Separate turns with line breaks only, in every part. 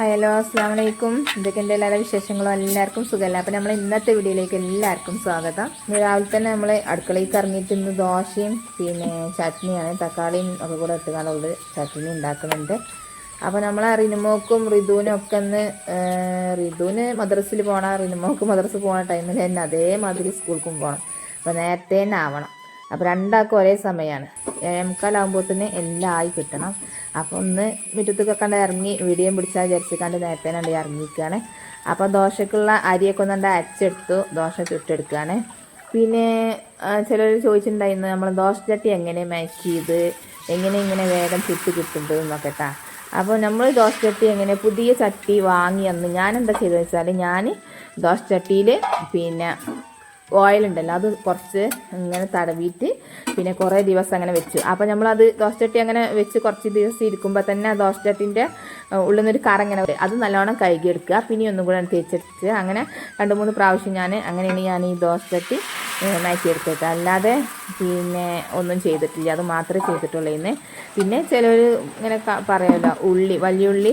Hello അസ്സാം വലൈക്കും ഇതൊക്കെ എന്റെ എല്ലാ വിശേഷങ്ങളും? എല്ലാവർക്കും സുഖമല്ല? അപ്പോൾ നമ്മൾ ഇന്നത്തെ വീഡിയോയിലേക്ക് എല്ലാവർക്കും സ്വാഗതം. രാവിലെ തന്നെ നമ്മൾ അടുക്കളയിൽ ഇറങ്ങിയിട്ട് ഇന്ന് ദോശയും പിന്നെ ചട്നിയാണ്. തക്കാളിയും ഒക്കെ കൂടെ ഇട്ടുകാണുള്ളത് ചട്നി ഉണ്ടാക്കുന്നുണ്ട്. അപ്പോൾ നമ്മൾ റിനുമോക്കും റിതുവിനും ഒക്കെ ഒന്ന് റിതുവിന് മദ്രസിൽ പോകണം റിനുമോക്ക് മദ്രസ് പോകണ ടൈമിൽ തന്നെ അതേമാതിരി സ്കൂൾക്കും പോകണം അപ്പോൾ നേരത്തെ തന്നെ ആവണം. അപ്പോൾ രണ്ടാൾക്കും ഒരേ സമയമാണ് ഏഴേമുക്കാലാകുമ്പോൾ തന്നെ എല്ലാം ആയി കിട്ടണം. അപ്പോൾ ഒന്ന് മുറ്റത്തൊക്കെ കണ്ട് ഇറങ്ങി വീഡിയോ പിടിച്ചാൽ വിചാരിച്ചിക്കാണ്ട് നേരത്തെ കണ്ട് ഇറങ്ങിയിരിക്കുകയാണ് അപ്പോൾ ദോശക്കുള്ള അരിയൊക്കെ ഒന്നുണ്ട് അരച്ചെടുത്തു. ദോശ ചുട്ടെടുക്കുകയാണ് പിന്നെ ചിലർ ചോദിച്ചിട്ടുണ്ടായിരുന്നു നമ്മൾ ദോശ ചട്ടി എങ്ങനെ മാച്ച് ചെയ്ത്? എങ്ങനെ ഇങ്ങനെ വേഗം ചുട്ട് കിട്ടുന്നത് എന്നൊക്കെ കേട്ടാ അപ്പോൾ നമ്മൾ ദോശ ചട്ടി എങ്ങനെ പുതിയ ചട്ടി വാങ്ങി അന്ന് ഞാൻ എന്താ ചെയ്തതെന്ന് വെച്ചാൽ ഞാൻ ദോശ ചട്ടിയിൽ പിന്നെ ഓയിൽ ഉണ്ടല്ലോ അത് കുറച്ച് ഇങ്ങനെ തടവിയിട്ട് പിന്നെ കുറേ ദിവസം അങ്ങനെ വെച്ചു. അപ്പോൾ നമ്മളത് ദോശച്ചട്ടി അങ്ങനെ വെച്ച് കുറച്ച് ദിവസം ഇരിക്കുമ്പോൾ തന്നെ ആ ദോശച്ചട്ടിന്റെ ഉള്ളിൽ നിന്നൊരു കറ ഇങ്ങനെ അത് നല്ലോണം കഴുകിയെടുക്കുക. പിന്നെ ഒന്നും കൂടെ തേച്ചെടുത്ത് അങ്ങനെ രണ്ട് മൂന്ന് പ്രാവശ്യം ഞാൻ അങ്ങനെയാണ് ഞാൻ ഈ ദോശച്ചട്ടി മാറ്റിയെടുത്തത് അല്ലാതെ പിന്നെ ഒന്നും ചെയ്തിട്ടില്ല. അത് മാത്രമേ ചെയ്തിട്ടുള്ളൂ ഇന്ന്. പിന്നെ ചിലർ ഇങ്ങനെ പറയുമല്ലോ ഉള്ളി വലിയ ഉള്ളി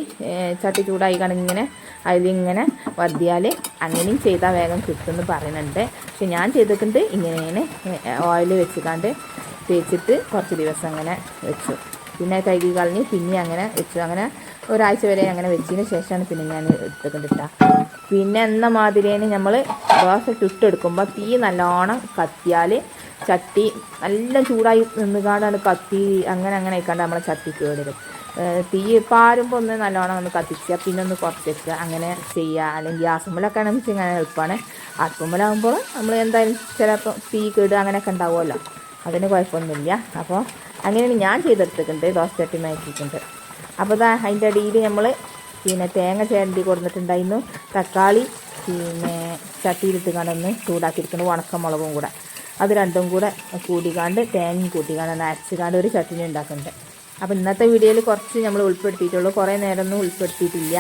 ചട്ടി ചൂടായി ഇങ്ങനെ അതിലിങ്ങനെ വർദ്ധിയാൽ അങ്ങനെയും ചെയ്താൽ വേഗം കിട്ടുമെന്ന് പറയുന്നുണ്ട്. പക്ഷെ ഞാൻ ചെയ്തിട്ടുണ്ട് ഇങ്ങനെ ഓയിൽ വെച്ചിക്കാണ്ട് തേച്ചിട്ട് കുറച്ച് ദിവസം അങ്ങനെ വെച്ചു. പിന്നെ കഴുകി കളഞ്ഞ് പിന്നെ അങ്ങനെ വെച്ചു. അങ്ങനെ ഒരാഴ്ച വരെ അങ്ങനെ വെച്ചതിന് ശേഷമാണ് പിന്നെ ഞാൻ എടുത്തുകൊണ്ടിട്ട പിന്നെ എന്ന മാതിരിയാണ് നമ്മൾ ദോശ ചുട്ടെടുക്കുമ്പോൾ തീ നല്ലോണം കത്തിയാൽ ചട്ടി നല്ല ചൂടായി നിന്നുകാണ്ടാണ് കത്തി അങ്ങനെ അങ്ങനെ ആയിക്കാണ്ട് നമ്മളെ ചട്ടി കേടരും തീ പാരുമ്പോൾ ഒന്ന് നല്ലോണം ഒന്ന് കത്തിക്കുക പിന്നെ ഒന്ന് കുറച്ച് വെക്കുക അങ്ങനെ ചെയ്യുക അല്ലെങ്കിൽ ഗ്യാസുമ്മലൊക്കെ ആണെന്ന് വെച്ചാൽ അങ്ങനെ എളുപ്പമാണ് അടുപ്പുമ്മലാകുമ്പോൾ നമ്മൾ എന്തായാലും ചിലപ്പോൾ തീ കേട് അങ്ങനെയൊക്കെ ഉണ്ടാവുമല്ലോ. അതിന് കുഴപ്പമൊന്നുമില്ല. അപ്പോൾ അങ്ങനെയാണ് ഞാൻ ചെയ്തെടുത്തിട്ടുണ്ട് ദോശ ചട്ടി മാറ്റിയിട്ടുണ്ട്. അപ്പോൾ ഇതാ അതിന്റെ അടിയിൽ നമ്മൾ പിന്നെ തേങ്ങ ചേരണ്ടി കൊടുത്തിട്ടുണ്ടായിരുന്നു തക്കാളി പിന്നെ ചട്ടിയിലിട്ട് കണ്ടൊന്ന് ചൂടാക്കിയിരിക്കുന്നു ഉണക്കമുളകും കൂടെ. അത് രണ്ടും കൂടെ കൂടിക്കാണ്ട് തേങ്ങയും കൂട്ടിക്കാണ്ട് അരച്ചുകാണ്ട് ഒരു ചട്ടിനി ഉണ്ടാക്കുന്നുണ്ട് അപ്പോൾ ഇന്നത്തെ വീഡിയോയിൽ കുറച്ച് നമ്മൾ ഉൾപ്പെടുത്തിയിട്ടുള്ളൂ. കുറേ നേരമൊന്നും ഉൾപ്പെടുത്തിയിട്ടില്ല.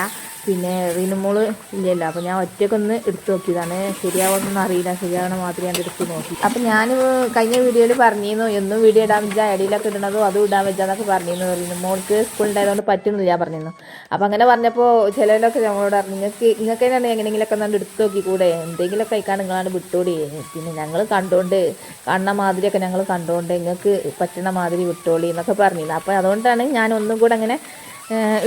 പിന്നെ റീനുമോൾ ഇല്ലല്ലോ. അപ്പോൾ ഞാൻ ഒറ്റയ്ക്കൊന്ന് എടുത്തു നോക്കിയതാണ്. ശരിയാവുമെന്നൊന്നും അറിയില്ല. ശരിയാവണ മാത്രം ഞാൻ എടുത്ത് നോക്കി. അപ്പോൾ ഞാൻ കഴിഞ്ഞ വീഡിയോയിൽ പറഞ്ഞിരുന്നു എന്നും വീഡിയോ ഇടാൻ വെച്ചാൽ ഇടയിലൊക്കെ ഇടണതോ അതും ഇടാൻ വെച്ചാന്നൊക്കെ പറഞ്ഞിരുന്നു. റീനുമോൾക്ക് സ്കൂളുണ്ടായതുകൊണ്ട് പറ്റുന്നില്ല പറഞ്ഞിരുന്നു. അപ്പോൾ അങ്ങനെ പറഞ്ഞപ്പോൾ ചിലരൊക്കെ ഞങ്ങളോട് പറഞ്ഞു നിങ്ങൾക്ക് നിങ്ങൾക്ക് തന്നെയാണ് എങ്ങനെയെങ്കിലുമൊക്കെ ഒന്ന് എടുത്ത് നോക്കി കൂടെ എന്തെങ്കിലുമൊക്കെ കഴിക്കാൻ നിങ്ങളാണ് വിട്ടോടി? പിന്നെ ഞങ്ങൾ കണ്ടുകൊണ്ട് കാണുന്ന മാതിരിയൊക്കെ ഞങ്ങൾ കണ്ടുകൊണ്ട് നിങ്ങൾക്ക് പറ്റണ മാതിരി വിട്ടോളി എന്നൊക്കെ പറഞ്ഞിരുന്നു. അപ്പോൾ അതുകൊണ്ടാണ് ഞാൻ ഒന്നും കൂടെ അങ്ങനെ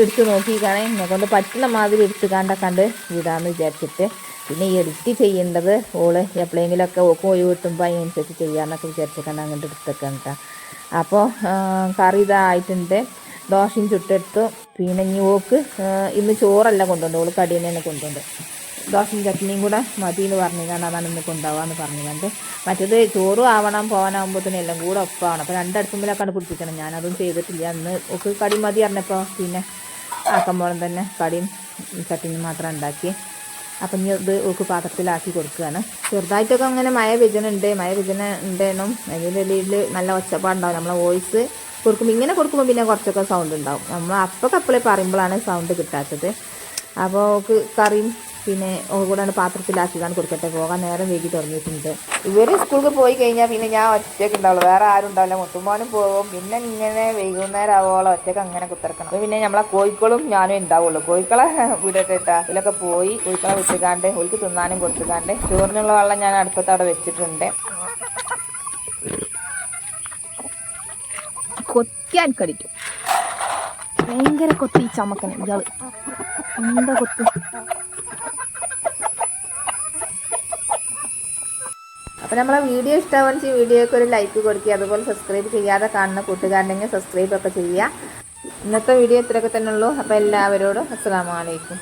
എടുത്ത് നോക്കിക്കാണേ എന്നെ കൊണ്ട് പറ്റുന്ന മാതിരി എടുത്ത് കണ്ട കണ്ട് വിടാമെന്ന് വിചാരിച്ചിട്ട്. പിന്നെ എഡിറ്റ് ചെയ്യേണ്ടത് ഓൾ എപ്പോഴെങ്കിലുമൊക്കെ ഓക്ക് ഒഴിവ് കിട്ടുമ്പോൾ അതിനനുസരിച്ച് ചെയ്യാമെന്നൊക്കെ വിചാരിച്ചിട്ടാണ് അങ്ങോട്ട് എടുത്തൊക്കെ കേട്ടോ അപ്പോൾ കറി ഇതായിട്ടുണ്ട്. ദോശയും ചുട്ടെടുത്തു. പിന്നെ ഇനി ഇന്ന് ചോറല്ല കൊണ്ടുണ്ട് ഓൾ കടിയിൽ തന്നെ കൊണ്ടുണ്ട് ദോശയും ചട്നിയും കൂടെ മതി എന്ന് പറഞ്ഞുകൊണ്ട് അതാണ് ഇന്ന് കൊണ്ടുപോകാമെന്ന് പറഞ്ഞുകൊണ്ട് മറ്റേത് ചോറും ആവണം പോകാനാകുമ്പോഴത്തേനും എല്ലാം കൂടെ ഒപ്പമാണ് അപ്പോൾ രണ്ടടുത്തുമ്പിലൊക്കെയാണ് പിടിപ്പിക്കണം. ഞാനതും ചെയ്തിട്ടില്ല. അന്ന് ഒക്കെ കടി മതി പറഞ്ഞപ്പോൾ പിന്നെ ആക്കുമ്പോഴും തന്നെ കടിയും ചട്നിയും മാത്രം ഉണ്ടാക്കി. അപ്പം ഇനി ഇത് ഓക്ക് പാത്രത്തിലാക്കി കൊടുക്കുകയാണ് ചെറുതായിട്ടൊക്കെ അങ്ങനെ മഴ വ്യജനുണ്ട് മഴ വിജന ഉണ്ടെന്നും അതിന്റെ ഇടയിൽ നല്ല ഒച്ചപ്പാടുണ്ടാവും. നമ്മളെ വോയിസ് കൊടുക്കുമ്പോൾ ഇങ്ങനെ കൊടുക്കുമ്പോൾ പിന്നെ കുറച്ചൊക്കെ സൗണ്ട് ഉണ്ടാവും. നമ്മൾ അപ്പൊക്കെ കപ്പളെ പറയുമ്പോഴാണ് സൗണ്ട് കിട്ടാത്തത്. അപ്പോൾ ഓക്ക് കറിയും പിന്നെ കൂടാണ്ട് പാത്രത്തിലാക്കിയതാണ് കൊടുക്കട്ടെ പോകാൻ നേരം വൈകി തുടങ്ങിയിട്ടുണ്ട് ഇവർ സ്കൂളിൽ പോയി കഴിഞ്ഞാൽ പിന്നെ ഞാൻ ഒറ്റയ്ക്ക് ഉണ്ടാവുള്ളൂ. വേറെ ആരും ഉണ്ടാവില്ല. മുത്തുമോനും പോകും പിന്നെ ഇങ്ങനെ വൈകുന്നേരം ആവോളം ഒറ്റയ്ക്ക് അങ്ങനെ കുത്തിറക്കണം. പിന്നെ നമ്മളെ കോഴിക്കളും ഞാനും ഉണ്ടാവുള്ളൂ. കോഴിക്കളെ വിടട്ടെ കേട്ടാ ഇതിലൊക്കെ പോയി കോഴിക്കളെ വിട്ടുകാണ്ട് ഒലിക്ക് തിന്നാനും കൊടുത്തുകാണ്ട് ചോറിനുള്ള വെള്ളം ഞാൻ അടുപ്പത്ത് വെച്ചിട്ടുണ്ട്. കൊത്തിയാൻ കടിക്കും. ഭയങ്കര കൊത്തി ചമക്കണം ഇയാൾ. എന്താ കൊത്ത്? അപ്പോൾ നമ്മളെ വീഡിയോ ഇഷ്ടമാണെങ്കിൽ വീഡിയോയ്ക്ക് ഒരു ലൈക്ക് കൊടുക്കുക. അതുപോലെ സബ്സ്ക്രൈബ് ചെയ്യാതെ കാണുന്ന കൂട്ടുകാരുണ്ടെങ്കിൽ സബ്സ്ക്രൈബ് ഒക്കെ ചെയ്യുക. ഇന്നത്തെ വീഡിയോ ഇത്രയൊക്കെ തന്നെ ഉള്ളൂ. അപ്പോൾ എല്ലാവരോടും അസ്സാം വലൈക്കും